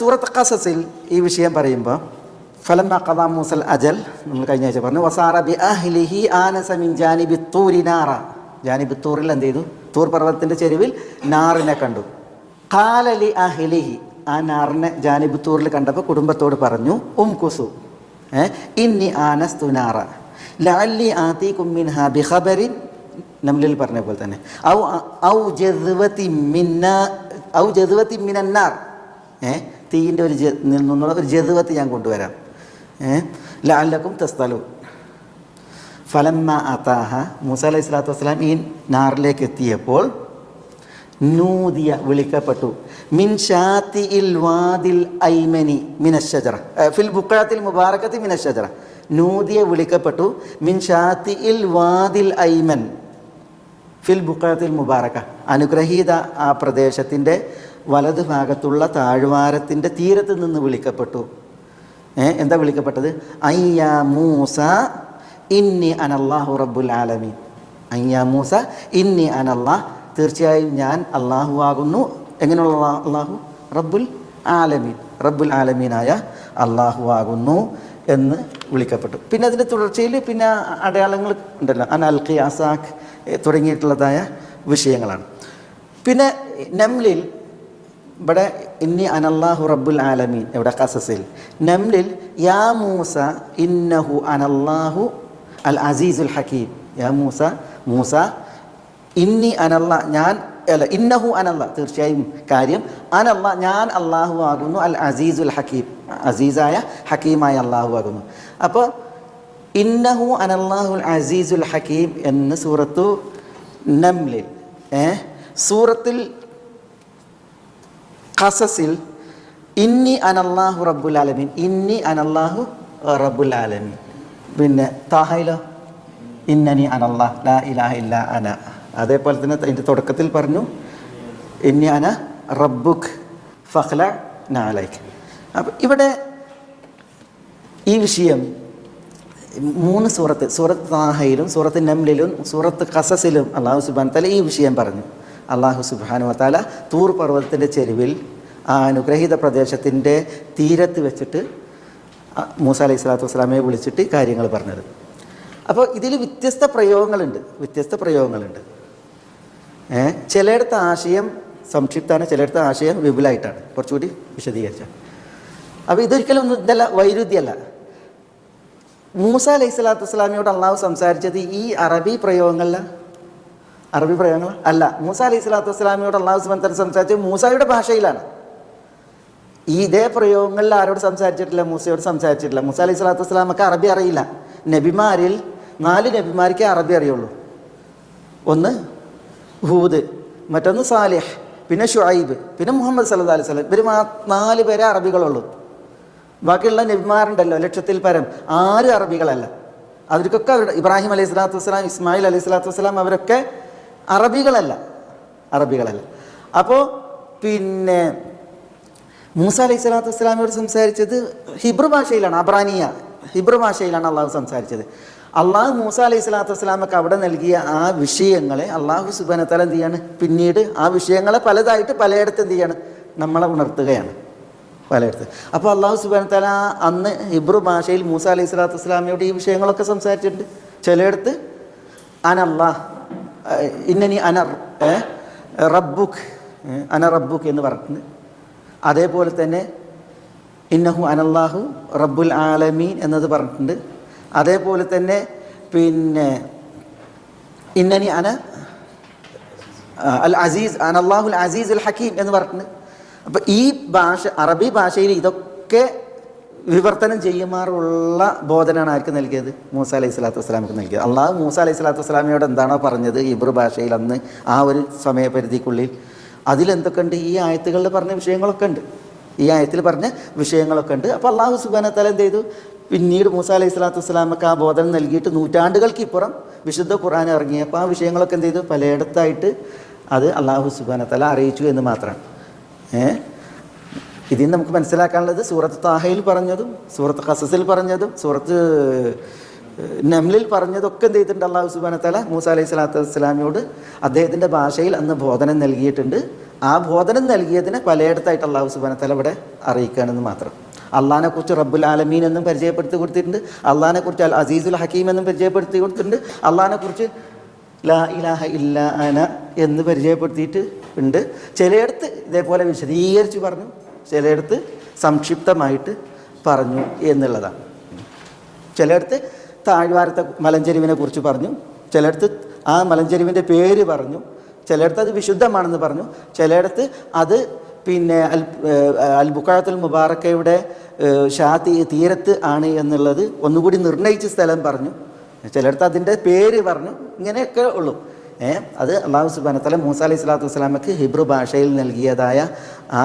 സൂറത്ത് ഖസസിൽ ഈ വിഷയം പറയുമ്പോൾ ഫലം മൂസൽ അജൽ നമ്മൾ കഴിഞ്ഞ ആഴ്ച പറഞ്ഞു വസാറ ബി അഹ്ലിഹി ആനസ മിൻ ജാനിബി തൂരി നാറ. ജാനിബി തൂറിൽ എന്ത് ചെയ്തു? തൂർ പർവതത്തിന്റെ ചെരുവിൽ നാറിനെ കണ്ടു. കാലലി അഹ്ലിഹി ആ നാറിനെ ജാനിബി തൂറിൽ കണ്ടപ്പോൾ കുടുംബത്തോട് പറഞ്ഞു ഉം കുസു ഇന്നി ആനസ്തു നാറ ലഅല്ലി ആതീകും മിൻഹാ ബിഖബരിൻ. നമ്മളിൽ പറഞ്ഞ പോലെ തന്നെ ഔ ഔ ജദ്വതി മിന്ന ഔ ജദ്വതി മിനന്നാർ. ഏ തീയിന്റെ ഒരു നിന്നുള്ള ഒരു ജതുവത്ത് ഞാൻ കൊണ്ടുവരാം. ലാലക്കും തസ്തലു. ഫലമ്മ അതാഹ. മൂസ അലൈഹി സ്വലാത്തു വസ്സലാം ഈ നാറിലേക്ക് എത്തിയപ്പോൾ നൂതിയ വിളിക്കപ്പെട്ടു. മിൻ ഷാത്തി ഇൽ വാദിൽ ഐമനി മിനശജറ ഫിൽ ബുക്കാത്തിൽ മുബാറക്കത്തി മിനശജറ നൂതിയ വിളിക്കപ്പെട്ടു. മിൻ ഷാത്തി ഇൽ വാദിൽ ഐമൻ. ഫിൽ ബുക്കാത്തിൽ മുബാറക്ക. അനുഗ്രഹീത ആ പ്രദേശത്തിന്റെ വലത് ഭാഗത്തുള്ള താഴ്വാരത്തിന്റെ തീരത്ത് നിന്ന് വിളിക്കപ്പെട്ടു. എന്താ വിളിക്കപ്പെട്ടത്? അയ്യാ മൂസ ഇന്നി അനല്ലാഹു റബ്ബുൽ ആലമി അയ്യാ മൂസ ഇന്നി അനല്ലാ തീർച്ചയായും ഞാൻ അള്ളാഹു ആകുന്നു. എങ്ങനെയുള്ള അള്ളാഹു റബ്ബുൽ ആലമീൻ. റബ്ബുൽ ആലമീനായ അള്ളാഹു ആകുന്നു എന്ന് വിളിക്കപ്പെട്ടു. പിന്നെ അതിന്റെ തുടർച്ചയിൽ പിന്നെ അടയാളങ്ങൾ ഉണ്ടല്ലോ. അനൽഖി അസാഖ് തുടങ്ങിയിട്ടുള്ളതായ വിഷയങ്ങളാണ്. പിന്നെ നംലിൽ ഇവിടെ ഇന്നി അനല്ലാഹു റബ്ബുൽ ആലമീൻ ഇവിടെ കസസിൽ നംലിൽ യാ മൂസ ഇന്നഹു അനല്ലാഹു അൽ അസീസുൽ ഹക്കീം. യാ മൂസ മൂസ ഇന്നി അനല്ല ഞാൻ അല്ല ഇന്നഹു അനല്ല. തീർച്ചയായും കാര്യം അനല്ല ഞാൻ അള്ളാഹു ആകുന്നു അൽ അസീസുൽ ഹക്കീം. അസീസായ ഹക്കീമായ അള്ളാഹു ആകുന്നു. അപ്പോൾ ഇന്നഹു അനല്ലാഹുൽ അസീസുൽ ഹക്കീം എന്ന് സൂറത്തു നംലിൽ ഏ സൂറത്തിൽ ഖസസിൽ ഇന്നി അനല്ലാഹു റബ്ബുൽ ആലമീൻ ഇന്നി അനല്ലാഹു റബ്ബുൽ ആലമീൻ. പിന്നെ താഹയിലോ ഇന്നനി അനല്ലാഹ് ലാ ഇലാഹ ഇല്ല അന. അതേപോലെ തന്നെ അതിന്റെ തുടക്കത്തിൽ പറഞ്ഞു ഇന്നി അന റബ്ബുഖ് ഫഹ്ല നാലൈക്ക് അപ്പം ഇവിടെ ഈ വിഷയം മൂന്ന് സൂറത്ത് സൂറത്ത് താഹയിലും സൂറത്ത് നംലിലും സൂറത്ത് കസസിലും അള്ളാഹു സുബാൻ തല ഈ വിഷയം പറഞ്ഞു. അള്ളാഹു സുബാനു വത്താല തൂർ പർവതത്തിന്റെ ചെരുവിൽ ആ അനുഗ്രഹീത പ്രദേശത്തിന്റെ തീരത്ത് വെച്ചിട്ട് മൂസ അലൈഹി സ്വലാത്തു വസ്സലാമയെ വിളിച്ചിട്ട് കാര്യങ്ങൾ പറഞ്ഞത്. അപ്പോൾ ഇതിൽ വ്യത്യസ്ത പ്രയോഗങ്ങളുണ്ട്. വ്യത്യസ്ത പ്രയോഗങ്ങളുണ്ട്. ചിലയിടത്ത് ആശയം സംക്ഷിപ്തമാണ് ചിലയിടത്ത് ആശയം വിപുലായിട്ടാണ്. കുറച്ചുകൂടി വിശദീകരിച്ച. അപ്പോൾ ഇതൊരിക്കലും ഒന്നും ഇതല്ല വൈരുദ്ധ്യമല്ല. മൂസ അലൈഹി സ്വലാത്തു വസ്സലാമിയോട് അള്ളാഹു സംസാരിച്ചത് ഈ അറബി പ്രയോഗങ്ങളില? അറബി പ്രയോഗങ്ങൾ? അല്ല. മൂസ അലൈഹി സ്വലാത്തു വസ്സലാമിയോട് അള്ളാഹു സുബന്ധൻ സംസാരിച്ചത് മൂസയുടെ ഭാഷയിലാണ്. ഈ ഇതേ പ്രയോഗങ്ങളിൽ ആരോട് സംസാരിച്ചിട്ടില്ല? മൂസയോട് സംസാരിച്ചിട്ടില്ല. മൂസ അലൈഹി സ്വലാത്തു വസ്സലാമൊക്കെ അറബി അറിയില്ല. നബിമാരിൽ നാല് നബിമാർക്ക് അറബി അറിയുള്ളൂ. ഒന്ന് ഹൂദ് മറ്റൊന്ന് സാലിഹ് പിന്നെ ഷുഐബ് പിന്നെ മുഹമ്മദ് സല്ലു അലൈഹി സ്വലം ഇവർ മാ നാല് പേരെ അറബികളുള്ളൂ. ബാക്കിയുള്ള നബിമാരുണ്ടല്ലോ ലക്ഷത്തിൽ പരം. ആരും അറബികളല്ല. അവർക്കൊക്കെ അവരുടെ ഇബ്രാഹിം അലൈഹി സ്വലാത്തു വസ്സലാം ഇസ്മായിൽ അലൈഹി സ്വലാത്തു വസ്സലാം അവരൊക്കെ അറബികളല്ല. അറബികളല്ല. അപ്പോൾ പിന്നെ മൂസ അലൈഹി സ്വലാത്തു വസ്സലാമിയോട് സംസാരിച്ചത് ഹിബ്രു ഭാഷയിലാണ് അബ്രാനിയ. ഹിബ്രു ഭാഷയിലാണ് അള്ളാഹു സംസാരിച്ചത്. അള്ളാഹു മൂസ അലൈഹി സ്വലാത്തു വസ്സലാമൊക്കെ അവിടെ നൽകിയ ആ വിഷയങ്ങളെ അള്ളാഹു സുബാനത്തല എന്ത് ചെയ്യാണ്? പിന്നീട് ആ വിഷയങ്ങളെ പലതായിട്ട് പലയിടത്ത് എന്ത് ചെയ്യാണ്? നമ്മളെ ഉണർത്തുകയാണ്. പലയിടത്ത്. അപ്പോൾ അള്ളാഹു സുബാന തല അന്ന് ഹിബ്രു ഭാഷയിൽ മൂസ അലൈഹി സ്വലാത്തു വസ്സലാമയോട് ഈ വിഷയങ്ങളൊക്കെ സംസാരിച്ചിട്ടുണ്ട്. ചിലയിടത്ത് അനല്ലാഹ് ഇന്നനി അന റബ്ബുഖ് അന റബ്ബുക്ക് എന്ന് പറഞ്ഞു. അതേപോലെ തന്നെ ഇന്നഹു അനല്ലാഹു റബ്ബുൽ ആലമീൻ എന്നത് പറഞ്ഞിട്ടുണ്ട്. അതേപോലെ തന്നെ പിന്നെ ഇന്നനി അന അൽ അസീസ് അനല്ലാഹുൽ അസീസ് അൽ ഹക്കീം എന്ന് പറഞ്ഞിട്ടുണ്ട്. അപ്പം ഈ ഭാഷ അറബി ഭാഷയിൽ ഇതൊക്കെ വിവർത്തനം ചെയ്യുമാറുള്ള ബോധനമാണ് ആർക്ക് നൽകിയത്? മൂസ അലൈഹി സ്വലാത്തു വസ്സലാമിക്ക് നൽകിയത്. അള്ളാഹ് മൂസ അലൈഹി സ്വലാത്തു വസ്സലാമിയോട് എന്താണോ പറഞ്ഞത് ഇബ്രു ഭാഷയിൽ അന്ന് ആ ഒരു സമയപരിധിക്കുള്ളിൽ. അതിലെന്തൊക്കെ ഉണ്ട് ഈ ആയത്തുകളിൽ പറഞ്ഞ വിഷയങ്ങളൊക്കെ ഉണ്ട്. ഈ ആയത്തിൽ പറഞ്ഞ വിഷയങ്ങളൊക്കെ ഉണ്ട്. അപ്പോൾ അള്ളാഹു സുബാന തല എന്ത് ചെയ്തു? പിന്നീട് മൂസ അലൈഹി സ്വലാത്തു വസ്സലാമക്ക് ആ ബോധനം നൽകിയിട്ട് നൂറ്റാണ്ടുകൾക്ക് ഇപ്പുറം വിശുദ്ധ ഖുർആൻ ഇറങ്ങിയപ്പോൾ ആ വിഷയങ്ങളൊക്കെ എന്ത് ചെയ്തു? പലയിടത്തായിട്ട് അത് അള്ളാഹു സുബാന തല അറിയിച്ചു എന്ന് മാത്രമാണ്. ഏ ഇതിൽ നമുക്ക് മനസ്സിലാക്കാനുള്ളത് സൂറത്ത് താഹയിൽ പറഞ്ഞതും സൂറത്ത് ഖസസിൽ പറഞ്ഞതും സൂറത്ത് നംലിൽ പറഞ്ഞതൊക്കെ എന്ത് ചെയ്തിട്ടുണ്ട് അള്ളാഹു സുബാന തല മൂസ അലൈഹി സ്വലാത്തു വസ്സലാമിയോട് അദ്ദേഹത്തിന്റെ ഭാഷയിൽ അന്ന് ബോധനം നൽകിയിട്ടുണ്ട്. ആ ബോധനം നൽകിയതിനെ പലയിടത്തായിട്ട് അള്ളാഹു സുബാന തല ഇവിടെ അറിയിക്കുകയാണെന്ന് മാത്രം. അള്ളഹാനെ കുറിച്ച് റബ്ബുൽ ആലമീൻ എന്നും പരിചയപ്പെടുത്തി കൊടുത്തിട്ടുണ്ട്. അള്ളഹാനെ കുറിച്ച് അൽ അസീസുൽ ഹക്കീം എന്നും പരിചയപ്പെടുത്തി കൊടുത്തിട്ടുണ്ട്. അള്ളഹാനെ കുറിച്ച് ലാ ഇലാഹ ഇല്ല അന എന്ന് പരിചയപ്പെടുത്തിയിട്ട് ഉണ്ട് ചിലയിടത്ത് ഇതേപോലെ വിശദീകരിച്ച് പറഞ്ഞു. ചിലയിടത്ത് സംക്ഷിപ്തമായിട്ട് പറഞ്ഞു എന്നുള്ളതാണ്. ചിലയിടത്ത് താഴ്വാരത്തെ മലഞ്ചെരുവിനെ കുറിച്ച് പറഞ്ഞു ചിലയിടത്ത് ആ മലഞ്ചെരുവിന്റെ പേര് പറഞ്ഞു ചിലയിടത്ത് അത് വിശുദ്ധമാണെന്ന് പറഞ്ഞു ചിലയിടത്ത് അത് പിന്നെ അൽ അൽ ബുക്കാത്തുൽ മുബാറക്കയുടെ ഏഹ് ഷാ തീ- തീരത്ത് ആണ് എന്നുള്ളത് ഒന്നുകൂടി നിർണയിച്ച സ്ഥലം പറഞ്ഞു ചിലയിടത്ത് അതിന്റെ പേര് പറഞ്ഞു ഇങ്ങനെയൊക്കെ ഉള്ളൂ. അത് അള്ളാഹു സുബാനത്തല മൂസ അലൈഹി സ്വലാത്തു വസ്സലാമക്ക് ഹിബ്രു ഭാഷയിൽ നൽകിയതായ ആ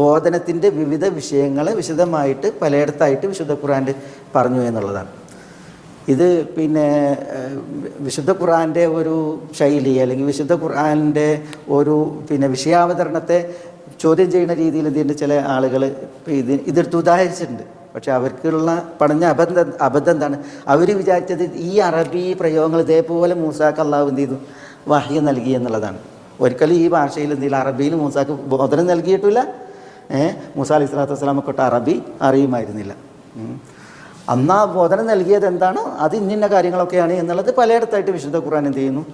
ബോധനത്തിന്റെ വിവിധ വിഷയങ്ങളെ വിശദമായിട്ട് പലയിടത്തായിട്ട് വിശുദ്ധ ഖുറാന്റെ പറഞ്ഞു എന്നുള്ളതാണ്. ഇത് പിന്നെ വിശുദ്ധ ഖുറാന്റെ ഒരു ശൈലി അല്ലെങ്കിൽ വിശുദ്ധ ഖുറാന്റെ ഒരു പിന്നെ വിഷയാവതരണത്തെ ചോദ്യം ചെയ്യുന്ന രീതിയിൽ ഇതിന്റെ ചില ആളുകൾ ഇത് ഇതെടുത്ത് ഉദാഹരിച്ചിട്ടുണ്ട്. പക്ഷെ അവർക്കുള്ള പഠന അബദ്ധം അബദ്ധം എന്താണ്? അവർ വിചാരിച്ചത് ഈ അറബി പ്രയോഗങ്ങൾ ഇതേപോലെ മൂസാക്ക് അള്ളാഹു എന്ത് ചെയ്തു? വാഹ്യ നൽകി എന്നുള്ളതാണ്. ഒരിക്കലും ഈ ഭാഷയിൽ എന്തെങ്കിലും അറബിയിൽ മൂസാക്ക് ബോധനം നൽകിയിട്ടില്ല. ഏഹ് മൂസ അലി സ്വലാത്തു വസ്സലാമക്കൊട്ട് അറബി അറിയുമായിരുന്നില്ല. അന്നാ ആ ബോധനം നൽകിയത് എന്താണോ? അത് ഇന്നിന്ന കാര്യങ്ങളൊക്കെയാണ് എന്നുള്ളത് പലയിടത്തായിട്ട് വിശുദ്ധ ഖുർആൻ എന്ത് ചെയ്യുന്നു?